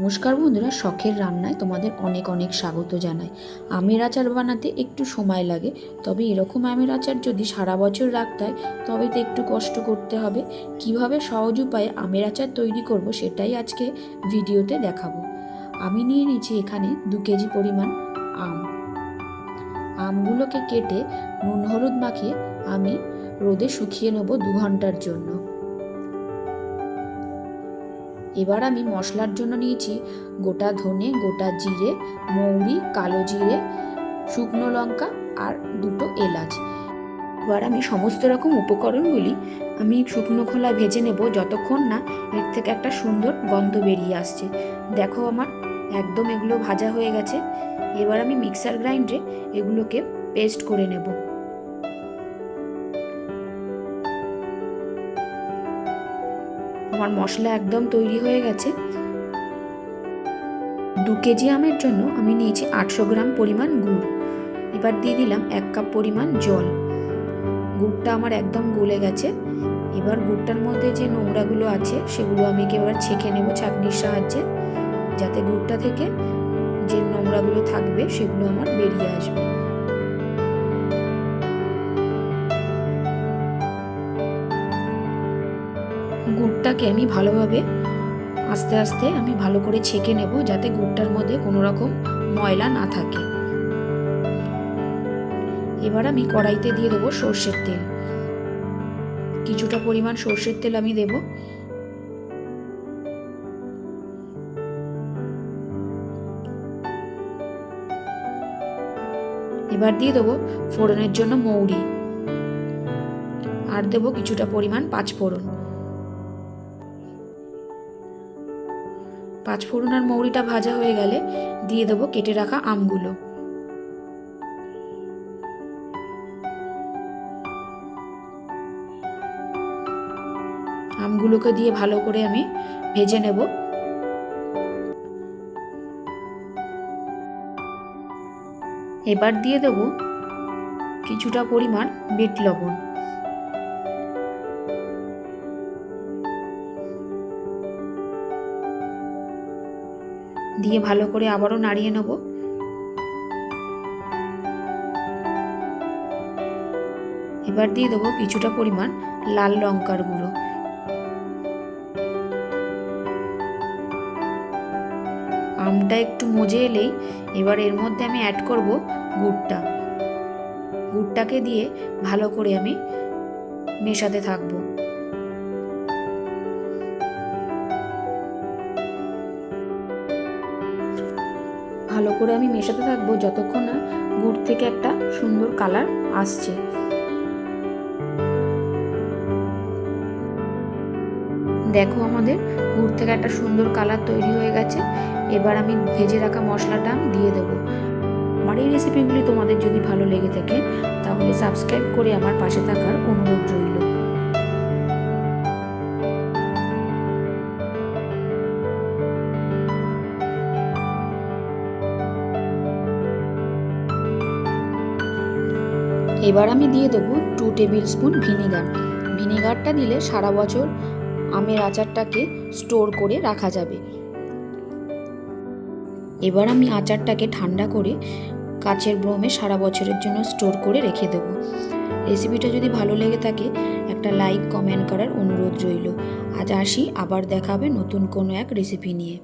নমস্কার বন্ধুরা, শখের রান্নায় তোমাদের অনেক অনেক স্বাগত জানাই। আমের আচার বানাতে একটু সময় লাগে, তবে এরকম আমের আচার যদি সারা বছর রাখতে হয়, তবে তো একটু কষ্ট করতে হবে। কীভাবে সহজ উপায়ে আমের আচার তৈরি করব সেটাই আজকে ভিডিওতে দেখাবো। আমি নিয়ে নিয়েছি এখানে দু কেজি পরিমাণ আম। আমগুলোকে কেটে নুন হলুদ মাখিয়ে আমি রোদে শুকিয়ে নেব দু ঘণ্টার জন্য। এবার আমি মশলার জন্য নিয়েছি গোটা ধনে, গোটা জিরে, মৌরি, কালো জিরে, শুকনো লঙ্কা আর দুটো এলাচ। এবার আমি সমস্ত রকম উপকরণগুলি আমি শুকনো খোলা ভেজে নেব যতক্ষণ না এর থেকে একটা সুন্দর গন্ধ বেরিয়ে আসছে। দেখো আমার একদম এগুলো ভাজা হয়ে গেছে। এবার আমি মিক্সার গ্রাইন্ডে এগুলোকে পেস্ট করে নেব। আমার মশলা একদম তৈরি হয়ে গেছে। দু কেজি আমের জন্য আমি নিয়েছি আটশো গ্রাম পরিমাণ গুড়। এবার দিয়ে দিলাম এক কাপ পরিমাণ জল। গুড়টা আমার একদম গলে গেছে। এবার গুড়টার মধ্যে যে নোংরাগুলো আছে, সেগুলো আমি এবার ছেঁকে নেব ছাঁকনির সাহায্যে, যাতে গুড়টা থেকে যে নোংরাগুলো থাকবে, সেগুলো আমার বেরিয়ে আসবে। গুড়টাকে আমি ভালোভাবে আস্তে আস্তে আমি ভালো করে ছেঁকে নেব যাতে গুড়টার মধ্যে কোনো রকম ময়লা না থাকে। এবার আমি কড়াইতে দিয়ে দেবো সর্ষের তেল। কিছুটা পরিমাণ সর্ষের তেল আমি দেব। এবার দিয়ে দেবো ফোড়নের জন্য মৌরি। আর দেবো কিছুটা পরিমাণ পাঁচ পাঁচফোড়ন আর মৌরিটা ভাজা হয়ে গেলে দিয়ে দেবো কেটে রাখা আমগুলো। আমগুলোকে দিয়ে ভালো করে আমি ভেজে নেব। এবার দিয়ে দেব কিছুটা পরিমাণ বিট লবণ। দিয়ে ভালো করে আবারও নাড়িয়ে নেব। এবার দিয়ে দেবো কিছুটা পরিমাণ লাল লঙ্কার গুঁড়ো। আমটা একটু মজে এলেই এবার এর মধ্যে আমি অ্যাড করব গুড়টা। গুড়টাকে দিয়ে ভালো করে আমি মেশাতে থাকব। ভালো করে আমি মেশাতে থাকব যতক্ষণ না গুড় থেকে একটা সুন্দর কালার আসছে। দেখো আমাদের গুড় থেকে একটা সুন্দর কালার তৈরি হয়ে গেছে। এবার আমি ভেজে রাখা মশলাটা আমি দিয়ে দেবো। আমার এই রেসিপিগুলি তোমাদের যদি ভালো লেগে থাকে, তাহলে সাবস্ক্রাইব করে আমার পাশে থাকার অনুরোধ এবার আমি দিয়ে দেবো টু টেবিল স্পুন ভিনিগার ভিনিগারটা দিলে সারা বছর আমের আচারটাকে স্টোর করে রাখা যাবে। এবার আমি আচারটাকে ঠান্ডা করে কাচের ব্রমে সারা বছরের জন্য স্টোর করে রেখে দেবো। রেসিপিটা যদি ভালো লেগে থাকে, একটা লাইক কমেন্ট করার অনুরোধ রইল। আজ আসি, আবার দেখাবে নতুন কোনো এক রেসিপি নিয়ে।